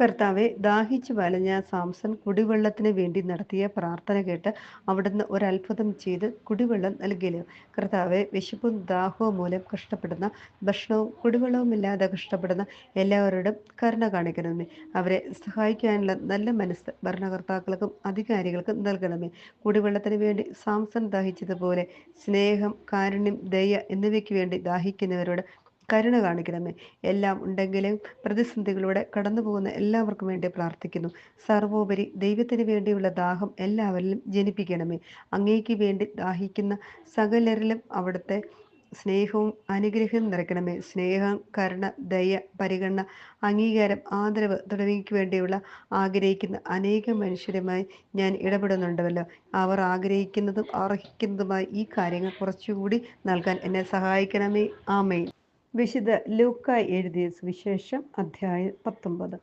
കർത്താവെ ദാഹിച്ചു വലഞ്ഞ സാംസൺ കുടിവെള്ളത്തിന് വേണ്ടി നടത്തിയ പ്രാർത്ഥന കേട്ട് അവിടുന്ന് ഒരത്ഭുതം ചെയ്ത് കുടിവെള്ളം നൽകിയല്ലോ. കർത്താവെ വിശപ്പും ദാഹവും മൂലം കഷ്ടപ്പെടുന്ന ഭക്ഷണവും കുടിവെള്ളവും ഇല്ലാതെ കഷ്ടപ്പെടുന്ന എല്ലാവരോടും കരുണ കാണിക്കണമേ. അവരെ സഹായിക്കാനുള്ള നല്ല മനസ്സ് ഭരണകർത്താക്കൾക്കും അധികാരികൾക്കും നൽകണമേ. കുടിവെള്ളത്തിന് വേണ്ടി സാംസൺ ദാഹിച്ചതുപോലെ സ്നേഹം കാരുണ്യം ദയ എന്നിവയ്ക്ക് വേണ്ടി ദാഹിക്കുന്നവരോട് കരുണ കാണിക്കണമേ. എല്ലാം ഉണ്ടെങ്കിലും പ്രതിസന്ധികളിലൂടെ കടന്നു പോകുന്ന എല്ലാവർക്കും വേണ്ടി പ്രാർത്ഥിക്കുന്നു. സർവോപരി ദൈവത്തിന് വേണ്ടിയുള്ള ദാഹം എല്ലാവരിലും ജനിപ്പിക്കണമേ. അങ്ങേക്ക് വേണ്ടി ദാഹിക്കുന്ന സകലരിലും അവിടുത്തെ സ്നേഹവും അനുഗ്രഹവും നിറയ്ക്കണമേ. സ്നേഹം കരുണ ദയ പരിഗണന അംഗീകാരം ആദരവ് തുടങ്ങിയക്ക് വേണ്ടിയുള്ള ആഗ്രഹിക്കുന്ന അനേകം മനുഷ്യരുമായി ഞാൻ ഇടപെടുന്നുണ്ടല്ലോ. അവർ ആഗ്രഹിക്കുന്നതും അർഹിക്കുന്നതുമായി ഈ കാര്യങ്ങൾ കുറച്ചുകൂടി നൽകാൻ എന്നെ സഹായിക്കണമേ. ആമേ വിശുദ്ധ ലൂക്ക എഴുതിയ സുവിശേഷം അധ്യായം പത്തൊമ്പത്.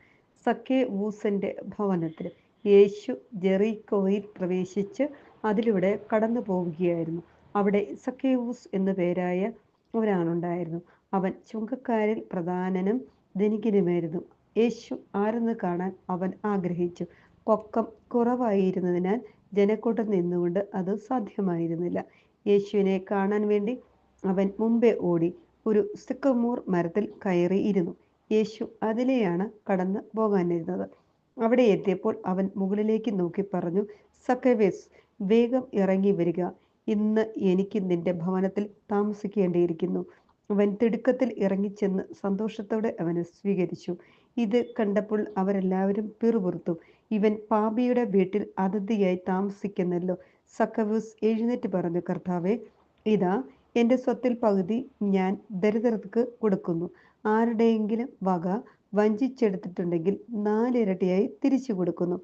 സക്കേ വൂസന്റെ ഭവനത്തിൽ യേശു ജെറിക്കോയിൽ പ്രവേശിച്ച് അതിലൂടെ കടന്നു പോവുകയായിരുന്നു. അവിടെ സക്കേവൂസ് എന്നു പേരായ ഒരാളുണ്ടായിരുന്നു. അവൻ ചുങ്കക്കാരിൽ പ്രധാനനും ധനികനുമായിരുന്നു. യേശു ആരെന്ന് കാണാൻ അവൻ ആഗ്രഹിച്ചു. പൊക്കം കുറവായിരുന്നതിനാൽ ജനക്കൂട്ടം നിന്നുകൊണ്ട് അത് സാധ്യമായിരുന്നില്ല. യേശുവിനെ കാണാൻ വേണ്ടി അവൻ മുമ്പേ ഓടി. ഒരു സിക്കമൂർ മരത്തിൽ കയറിയിരുന്നു. യേശു അതിലെയാണ് കടന്നു പോകാനിരുന്നത്. അവിടെ എത്തിയപ്പോൾ അവൻ മുകളിലേക്ക് നോക്കി പറഞ്ഞു സക്കവേസ് വേഗം ഇറങ്ങി വരിക. ഇന്ന് എനിക്ക് നിന്റെ ഭവനത്തിൽ താമസിക്കേണ്ടിയിരിക്കുന്നു. അവൻ തിടുക്കത്തിൽ ഇറങ്ങിച്ചെന്ന് സന്തോഷത്തോടെ അവനെ സ്വീകരിച്ചു. ഇത് കണ്ടപ്പോൾ അവരെല്ലാവരും പിറുപുറത്തു. ഇവൻ പാപിയുടെ വീട്ടിൽ അതിഥിയായി താമസിക്കുന്നല്ലോ സക്കവൂസ് എഴുന്നേറ്റ് പറഞ്ഞു കർത്താവെ ഇതാ എന്റെ സ്വത്തിൽ പകുതി ഞാൻ ദരിദ്രർക്ക് കൊടുക്കുന്നു. ആരുടെയെങ്കിലും വക വഞ്ചിച്ചെടുത്തിട്ടുണ്ടെങ്കിൽ നാലിരട്ടിയായി തിരിച്ചു കൊടുക്കുന്നു.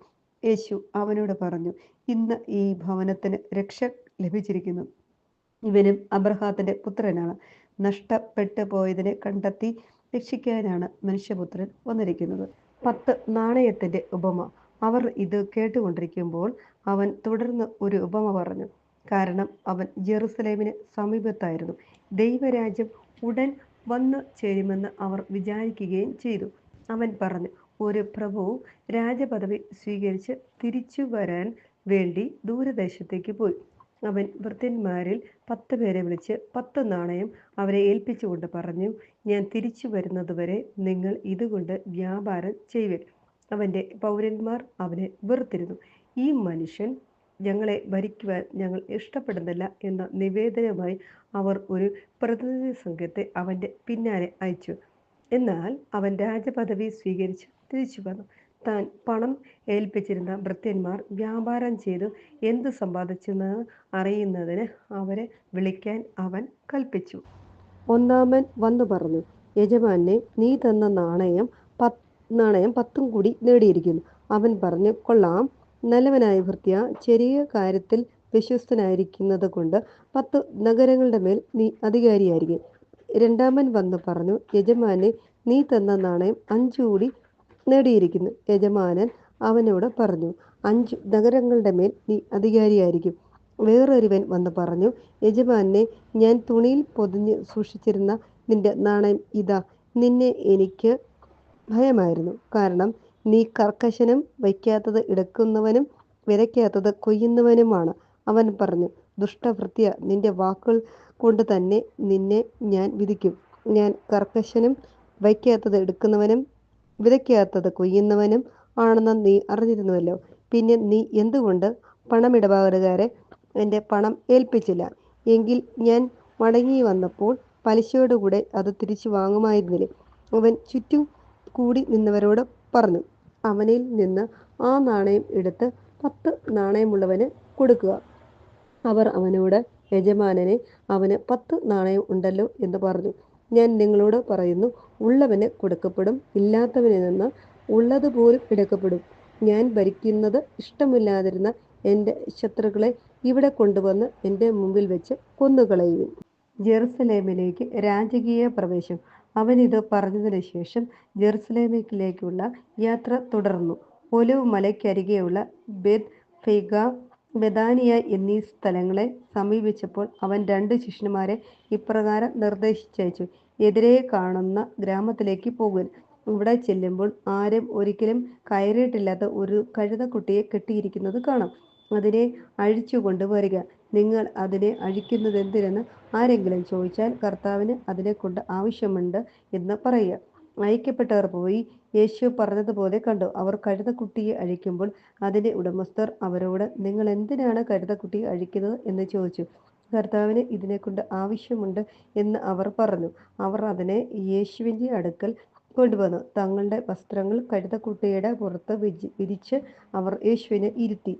യേശു അവനോട് പറഞ്ഞു ഇന്ന് ഈ ഭവനത്തിന് രക്ഷ ലഭിച്ചിരിക്കുന്നു. ഇവനും അബ്രഹാത്തിന്റെ പുത്രനാണ്. നഷ്ടപ്പെട്ടു പോയതിനെ കണ്ടെത്തി രക്ഷിക്കാനാണ് മനുഷ്യപുത്രൻ വന്നിരിക്കുന്നത്. പത്ത് നാണയത്തിന്റെ ഉപമ. അവർ ഇത് കേട്ടുകൊണ്ടിരിക്കുമ്പോൾ അവൻ തുടർന്ന് ഒരു ഉപമ പറഞ്ഞു കാരണം അവൻ ജെറുസലേമിന് സമീപത്തായിരുന്നു. ദൈവരാജ്യം ഉടൻ വന്നു ചേരുമെന്ന് അവർ വിചാരിക്കുകയും ചെയ്തു. അവൻ പറഞ്ഞു ഒരു പ്രഭു രാജപദവി സ്വീകരിച്ച് തിരിച്ചു വരാൻ വേണ്ടി ദൂരദേശത്തേക്ക് പോയി. അവൻ വൃത്യന്മാരിൽ പത്ത് പേരെ വിളിച്ച് പത്ത് നാണയം അവരെ ഏൽപ്പിച്ചുകൊണ്ട് പറഞ്ഞു ഞാൻ തിരിച്ചു വരുന്നതുവരെ നിങ്ങൾ ഇതുകൊണ്ട് വ്യാപാരം ചെയ്യുവിൻ അവന്റെ പൗരന്മാർ അവനെ വെറുത്തിരുന്നു. ഈ മനുഷ്യൻ ഞങ്ങളെ ഭരിക്കുവാൻ ഞങ്ങൾ ഇഷ്ടപ്പെടുന്നില്ല എന്ന നിവേദനമായി അവർ ഒരു പ്രതിനിധി സംഘത്തെ അവന്റെ പിന്നാലെ അയച്ചു. എന്നാൽ അവൻ രാജപദവി സ്വീകരിച്ച്. തിരിച്ചു വന്നു. താൻ പണം ഏൽപ്പിച്ചിരുന്ന ഭൃത്യന്മാർ വ്യാപാരം ചെയ്തു. എന്ത് സമ്പാദിച്ചെന്ന് അറിയുന്നതിന് അവരെ വിളിക്കാൻ അവൻ കൽപ്പിച്ചു. ഒന്നാമൻ വന്നു പറഞ്ഞു യജമാനെ നീ തന്ന നാണയം പത്ത് നാണയം പത്തും കൂടി നേടിയിരിക്കുന്നു. അവൻ പറഞ്ഞു കൊള്ളാം. നല്ലവനായ ഭൃത്യ ചെറിയ കാര്യത്തിൽ വിശ്വസ്തനായിരിക്കുന്നത് കൊണ്ട് പത്ത് നഗരങ്ങളുടെ മേൽ നീ അധികാരിയായിരിക്കും. രണ്ടാമൻ വന്നു പറഞ്ഞു യജമാനെ നീ തന്ന നാണയം അഞ്ചു കൂടി നേടിയിരിക്കുന്നു. യജമാനൻ അവനോട് പറഞ്ഞു അഞ്ച് നഗരങ്ങളുടെ മേൽ നീ അധികാരിയായിരിക്കും. വേറൊരുവൻ വന്ന് പറഞ്ഞു യജമാനെ ഞാൻ തുണിയിൽ പൊതിഞ്ഞ് സൂക്ഷിച്ചിരുന്ന നിന്റെ നാണയം ഇതാ. നിന്നെ എനിക്ക് ഭയമായിരുന്നു. കാരണം നീ കർക്കശനും വയ്ക്കാത്തത് എടുക്കുന്നവനും വിതയ്ക്കാത്തത് കൊയ്യുന്നവനുമാണ്. അവൻ പറഞ്ഞു ദുഷ്ടവൃത്തിയ നിന്റെ വാക്കുകൾ കൊണ്ട് തന്നെ നിന്നെ ഞാൻ വിധിക്കും. ഞാൻ കർക്കശനും വയ്ക്കാത്തത് എടുക്കുന്നവനും വിതയ്ക്കാത്തത് കൊയ്യുന്നവനും ആണെന്ന് നീ അറിഞ്ഞിരുന്നുവല്ലോ. പിന്നെ നീ എന്തുകൊണ്ട് പണമിടപാടുകാരെ എന്റെ പണം ഏൽപ്പിച്ചില്ല? എങ്കിൽ ഞാൻ മടങ്ങി വന്നപ്പോൾ പലിശയോടുകൂടെ അത് തിരിച്ചു വാങ്ങുമായിരുന്നില്ലേ? അവൻ ചുറ്റും കൂടി നിന്നവരോട് പറഞ്ഞു അവനിൽ നിന്ന് ആ നാണയം എടുത്ത് പത്ത് നാണയമുള്ളവന് കൊടുക്കുക. അവർ അവനോട് യജമാനനെ അവന് പത്ത് നാണയം ഉണ്ടല്ലോ എന്ന് പറഞ്ഞു. ഞാൻ നിങ്ങളോട് പറയുന്നു ഉള്ളവന് കൊടുക്കപ്പെടും ഇല്ലാത്തവനിൽ നിന്ന് ഉള്ളതുപോലും എടുക്കപ്പെടും. ഞാൻ ഭരിക്കുന്നത് ഇഷ്ടമില്ലാതിരുന്ന എന്റെ ശത്രുക്കളെ ഇവിടെ കൊണ്ടുവന്ന് എന്റെ മുമ്പിൽ വെച്ച് കൊന്നുകളയുവിൻ. ജെറുസലേമിലേക്ക് രാജകീയ പ്രവേശം. അവൻ പറഞ്ഞതിന് ശേഷം ജെറുസലേമിലേക്കുള്ള യാത്ര തുടർന്നു. ഒലിവ് മലയ്ക്കരികെയുള്ള ബെത് ഫെയ്ഗ ബദാനിയ എന്നീ സ്ഥലങ്ങളെ സമീപിച്ചപ്പോൾ അവൻ രണ്ട് ശിഷ്യന്മാരെ ഇപ്രകാരം നിർദ്ദേശിച്ചയച്ചു. എതിരെ കാണുന്ന ഗ്രാമത്തിലേക്ക് പോകുക ഇവിടെ ചെല്ലുമ്പോൾ ആരും ഒരിക്കലും കയറിയിട്ടില്ലാത്ത ഒരു കഴുതക്കുട്ടിയെ കെട്ടിയിരിക്കുന്നത് കാണാം. അതിനെ അഴിച്ചു കൊണ്ടുവരിക നിങ്ങൾ അതിനെ അഴിക്കുന്നത് എന്തിനെന്ന് ആരെങ്കിലും ചോദിച്ചാൽ കർത്താവിന് അതിനെക്കൊണ്ട് ആവശ്യമുണ്ട് എന്ന് പറയുക. അയക്കപ്പെട്ടവർ പോയി യേശു പറഞ്ഞതുപോലെ കണ്ടു. അവർ കഴുതക്കുട്ടിയെ അഴിക്കുമ്പോൾ അതിന്റെ ഉടമസ്ഥർ അവരോട് നിങ്ങൾ എന്തിനാണ് കഴുതക്കുട്ടിയെ അഴിക്കുന്നത്? എന്ന് ചോദിച്ചു. കർത്താവിന് ഇതിനെക്കൊണ്ട് ആവശ്യമുണ്ട് എന്ന് അവർ പറഞ്ഞു. അവർ അതിനെ യേശുവിന്റെ അടുക്കൽ കൊണ്ടുവന്നു. തങ്ങളുടെ വസ്ത്രങ്ങൾ കഴുതക്കുട്ടിയുടെ പുറത്ത് വിരിച്ച് അവർ യേശുവിനെ ഇരുത്തി.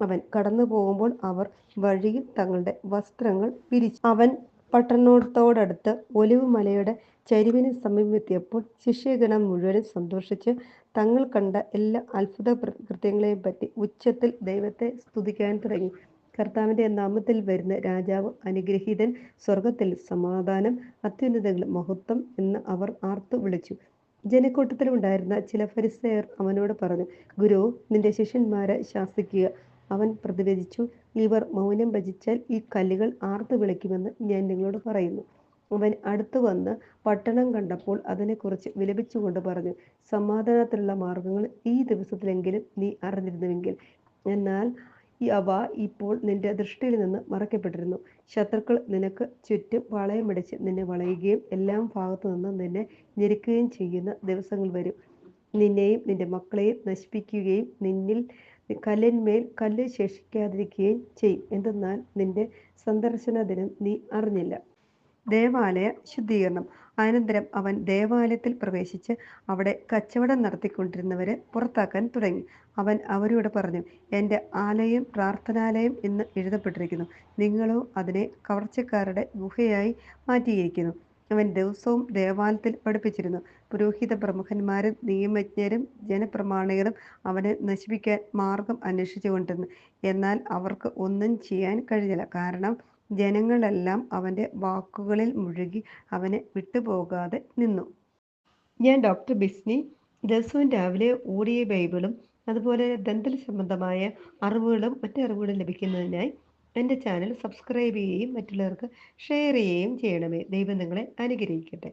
അവൻ കടന്നു പോകുമ്പോൾ അവർ വഴിയിൽ തങ്ങളുടെ വസ്ത്രങ്ങൾ പിരിച്ചു അവൻ പട്ടണത്തോടടുത്ത് ഒലിവ് മലയുടെ ചരിവിന് സമീപമെത്തിയപ്പോൾ ശിഷ്യഗണം മുഴുവനും സന്തോഷിച്ച് തങ്ങൾ കണ്ട എല്ലാ അത്ഭുത കൃത്യങ്ങളെയും പറ്റി ഉച്ചത്തിൽ ദൈവത്തെ സ്തുതിക്കാൻ തുടങ്ങി. കർത്താവിന്റെ നാമത്തിൽ വരുന്ന രാജാവ് അനുഗ്രഹീതൻ സ്വർഗത്തിൽ സമാധാനം അത്യുന്നതങ്ങളും മഹത്വം എന്ന് അവർ ആർത്തു വിളിച്ചു. ജനക്കൂട്ടത്തിലുണ്ടായിരുന്ന ചില ഫരിസയർ അവനോട് പറഞ്ഞു ഗുരു നിന്റെ ശിഷ്യന്മാരെ ശാസിക്കുക. അവൻ പ്രതിവചിച്ചു ഇവർ മൗനം ഭജിച്ചാൽ ഈ കല്ലുകൾ ആർത്തു വിളിക്കുമെന്ന് ഞാൻ നിങ്ങളോട് പറയുന്നു. അവൻ അടുത്തു വന്ന് പട്ടണം കണ്ടപ്പോൾ അതിനെക്കുറിച്ച് വിലപിച്ചുകൊണ്ട് പറഞ്ഞു സമാധാനത്തിലുള്ള മാർഗങ്ങൾ ഈ ദിവസത്തിലെങ്കിലും നീ അറിഞ്ഞിരുന്നുവെങ്കിൽ. എന്നാൽ അവ ഇപ്പോൾ നിന്റെ ദൃഷ്ടിയിൽ നിന്ന് മറക്കപ്പെട്ടിരുന്നു ശത്രുക്കൾ നിനക്ക് ചുറ്റും വളയമിടിച്ച് നിന്നെ വളയുകയും എല്ലാം ഭാഗത്തു നിന്നും നിന്നെ ഞെരുക്കുകയും ചെയ്യുന്ന ദിവസങ്ങൾ വരും. നിന്നെയും നിന്റെ മക്കളെയും നശിപ്പിക്കുകയും നിന്നിൽ കല്ലിന്മേൽ കല്ല് ശേഷിക്കാതിരിക്കുകയും ചെയ്യും എന്തെന്നാൽ നിന്റെ സന്ദർശന ദിനം നീ അറിഞ്ഞില്ല. ദേവാലയ ശുദ്ധീകരണം. അനന്തരം അവൻ ദേവാലയത്തിൽ പ്രവേശിച്ച് അവിടെ കച്ചവടം നടത്തിക്കൊണ്ടിരുന്നവരെ പുറത്താക്കാൻ തുടങ്ങി. അവൻ അവരോട് പറഞ്ഞു എന്റെ ആലയം പ്രാർത്ഥനാലയം എന്ന് എഴുതപ്പെട്ടിരിക്കുന്നു. നിങ്ങളോ അതിനെ കവർച്ചക്കാരുടെ ഗുഹയായി മാറ്റിയിരിക്കുന്നു. അവൻ ദിവസവും ദേവാലയത്തിൽ പഠിപ്പിച്ചിരുന്നു. പുരോഹിത പ്രമുഖന്മാരും നിയമജ്ഞരും ജനപ്രമാണികളും അവനെ നശിപ്പിക്കാൻ മാർഗം അന്വേഷിച്ചുകൊണ്ടിരുന്നു എന്നാൽ അവർക്ക് ഒന്നും ചെയ്യാൻ കഴിഞ്ഞില്ല. കാരണം ജനങ്ങളെല്ലാം അവന്റെ വാക്കുകളിൽ മുഴുകി അവനെ വിട്ടുപോകാതെ നിന്നു. ഞാൻ ഡോക്ടർ ബിസ്നി ദിവസവും രാവിലെ ഓടിയ ബൈബിളും അതുപോലെ ദന്തൽ സംബന്ധമായ അറിവുകളും മറ്റു അറിവുകളും ലഭിക്കുന്നതിനായി എന്റെ ചാനൽ സബ്സ്ക്രൈബ് ചെയ്യുകയും മറ്റുള്ളവർക്ക് ഷെയർ ചെയ്യുകയും ചെയ്യണമേ. ദൈവം നിങ്ങളെ അനുഗ്രഹിക്കട്ടെ.